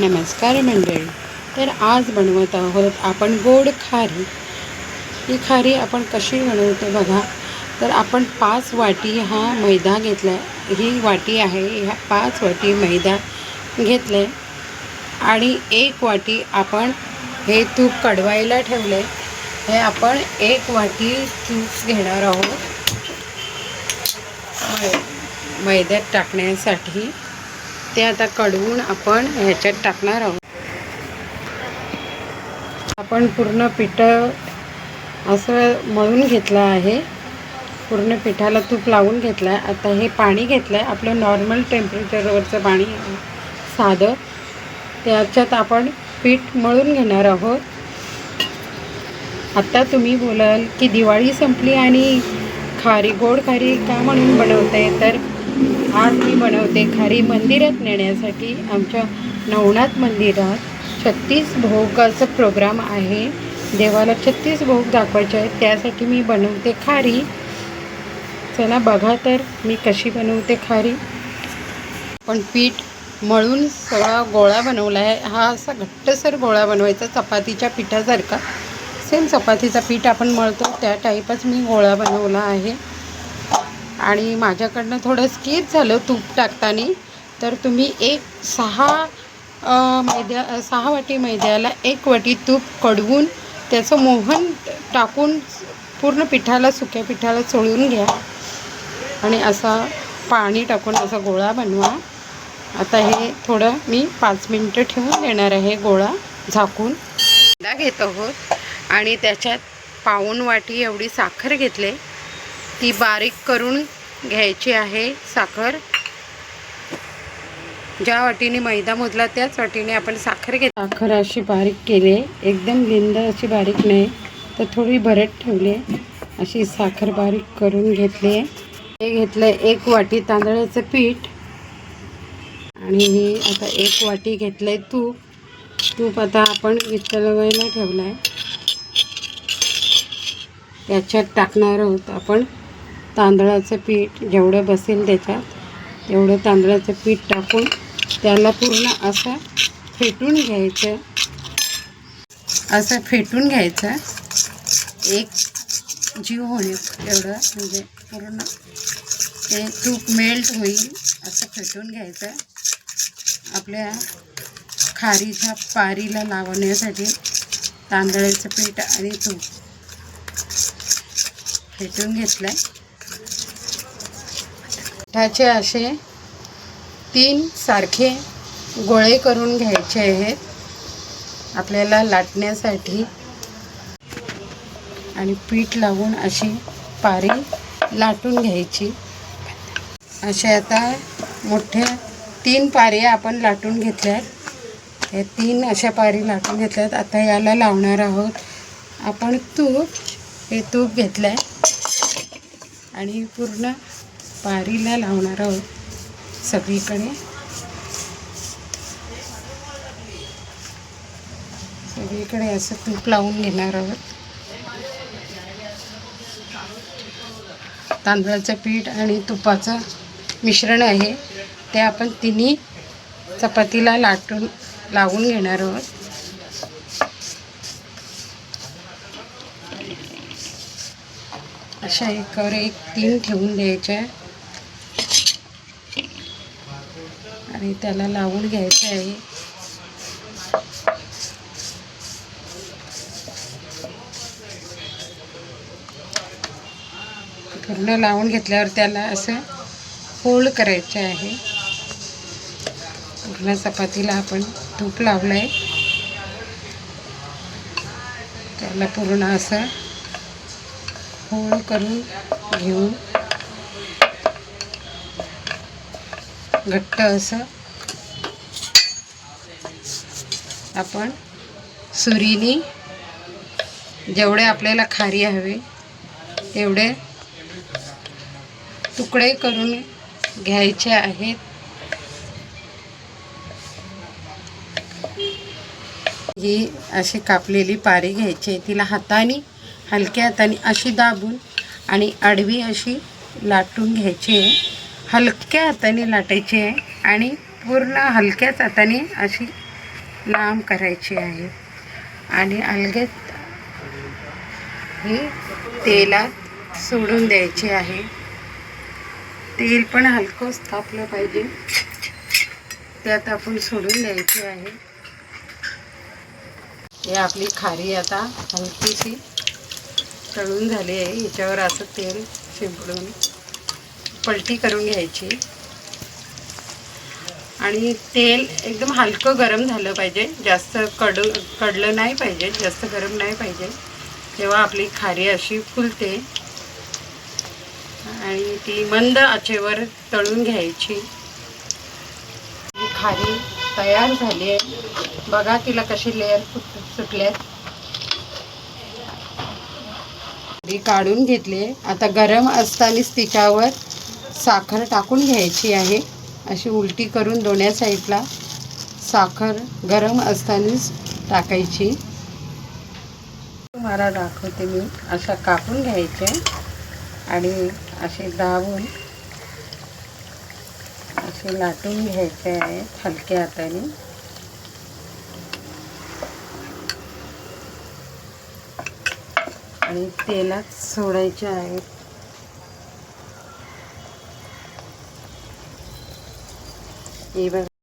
नमस्कार मंडळी. तर आज बनवत आहोत आपण गोड खारी. ही खारी आपण कशी बनवतो बघा. तर आपण पाच वाटी हा मैदा घेतला. ही वाटी आहे ह्या पाच वाटी मैदा घेतले आणि एक वाटी आपण हे तूप कडवायला ठेवलं आहे हे आपण एक वाटी तूप घेणार आहोत. मैद्यात टाकण्यासाठी. ते आता कडवून आपण ह्याच्यात टाकणार आहोत. आपण पूर्ण पिठं असं मळून घेतलं आहे. पूर्ण पिठाला तूप लावून घेतलं आहे आता हे पाणी घेतलं आहे आपलं नॉर्मल टेम्परेचरवरचं पाणी साधं. त्याच्यात आपण पीठ मळून घेणार आहोत. आत्ता तुम्ही बोलाल की दिवाळी संपली आणि खारी गोड खारी का म्हणून बनवते तर आज मी बनवते. खारी मंदिरात नेण्यासाठी आमच्या नवनाथ मंदिरात छत्तीस भोगाचा प्रोग्राम आहे. देवाला छत्तीस भोग दाखवायचे आहेत. त्यासाठी मी बनवते खारी. चला बघा तर मी कशी बनवते खारी. पण पीठ मळून सगळा गोळा बनवला आहे. हा असा घट्टसर गोळा बनवायचा चपातीच्या पिठासारखा. सेम चपातीचा पीठ आपण मळतो. त्या टाईपच मी गोळा बनवला आहे. आणि माझ्याकडनं थोडं स्किप झालं तूप टाकताना. तर तुम्ही एक सहा मैद्या सहा वाटी मैद्याला एक वाटी तूप कडवून त्याचं मोहन टाकून पूर्ण पिठाला सुक्या पिठाला चोळून घ्या. आणि असा पाणी टाकून असा गोळा बनवा. आता हे थोडं मी पाच मिनटं ठेवून देणार आहे गोळा झाकून. घेत आहोत. आणि त्याच्यात पाऊण वाटी एवढी साखर घेतले. ती बारीक करून घ्यायची आहे साखर. ज्या वाटीने मैदा मोजला त्याच वाटीने आपण साखर घे साखर अशी बारीक केली. एकदम लिंद अशी बारीक नाही तर थोडी भरट ठेवली. अशी साखर बारीक करून घेतली. आहे हे घेतलं आहे एक वाटी तांदळाचं पीठ. आणि हे आता एक वाटी घेतलं आहे तूप. तूप आता आपण वितळवायला ठेवलं आहे त्याच्यात टाकणार आहोत आपण. तांदळाचं पीठ जेवढं बसेल त्याच्यात तेवढं तांदळाचं पीठ टाकून त्याला पूर्ण असं फेटून घ्यायचं. असं फेटून घ्यायचं. एक जीव होणे एवढं म्हणजे पूर्ण ते तूप मेल्ट होईल असं फेटून घ्यायचं. आपल्या खारीच्या पारीला लावण्यासाठी तांदळाचं पीठ आणि तूप फेटून घेतलं आहे पिठाचे असे तीन सारखे गोळे करून घ्यायचे आहेत. आपल्याला लाटण्यासाठी आणि पीठ लावून अशी पारी लाटून घ्यायची. असे आता मोठे तीन पाऱ्या आपण लाटून घेतल्यात. हे तीन अशा पारी लाटून घेतल्यात. आता याला लावणार आहोत आपण तूप. हे तूप घेतलं आहे आणि पूर्ण पारीला लावणार आहोत सगळीकडे. सगळीकडे असं तूप लावून घेणार आहोत. तांदळाचं पीठ आणि तुपाचं मिश्रण आहे. ते आपण तिन्ही चपातीला लाटून लावून घेणार आहोत. अशा एकावर एक तीन ठेवून द्यायच्या. आणि त्याला लावून घ्यायचं आहे. पूर्ण लावून घेतल्यावर त्याला असं फोल्ड करायचं आहे. पूर्ण चपातीला आपण तूप लावलं आहे त्याला पूर्ण असं फोल्ड करून घेऊन घट्ट असं आपण सुरीने जेवढे आपल्याला खारी हवे तेवढे तुकडे करून घ्यायचे आहेत. ही अशी कापलेली पारी घ्यायची आहे. तिला हाताने हलक्या हाताने अशी दाबून आणि आडवी अशी लाटून घ्यायची आहे. हलक्या हाताने लाटायची आहे आणि पूर्ण हलक्याच हाताने अशी लांब करायची आहे. आणि अलगेत ही तेलात सोडून द्यायची आहे. तेल पण हलकंच तापलं पाहिजे. त्यात आपण सोडून द्यायची आहे. हे आपली खारी आता हलकीशी तळून झाली आहे. याच्यावर असं तेल शिंपडून पलटी करून घ्यायची. आणि तेल एकदम हलकं गरम झालं पाहिजे. जास्त कड कडलं नाही पाहिजे. जास्त गरम नाही पाहिजे. तेव्हा आपली खारी अशी फुलते. आणि ती मंद आचेवर तळून घ्यायची. खारी तयार झाली आहे. बघा तिला कशी लेअर फुट सुटल्यात. काढून घेतली आता गरम असतानाच तिच्यावर साखर टाकून घ्यायची आहे. अशी उलटी करून दोन्ही साईडला साखर गरम असतानाच टाकायची. तुम्हाला दाखवते मी. अशा कापून घ्यायचे आणि असे दाबून असे लाटून घ्यायचे आहे हलक्या हाताने. आणि तेलात सोडायचे आहेत हे बघा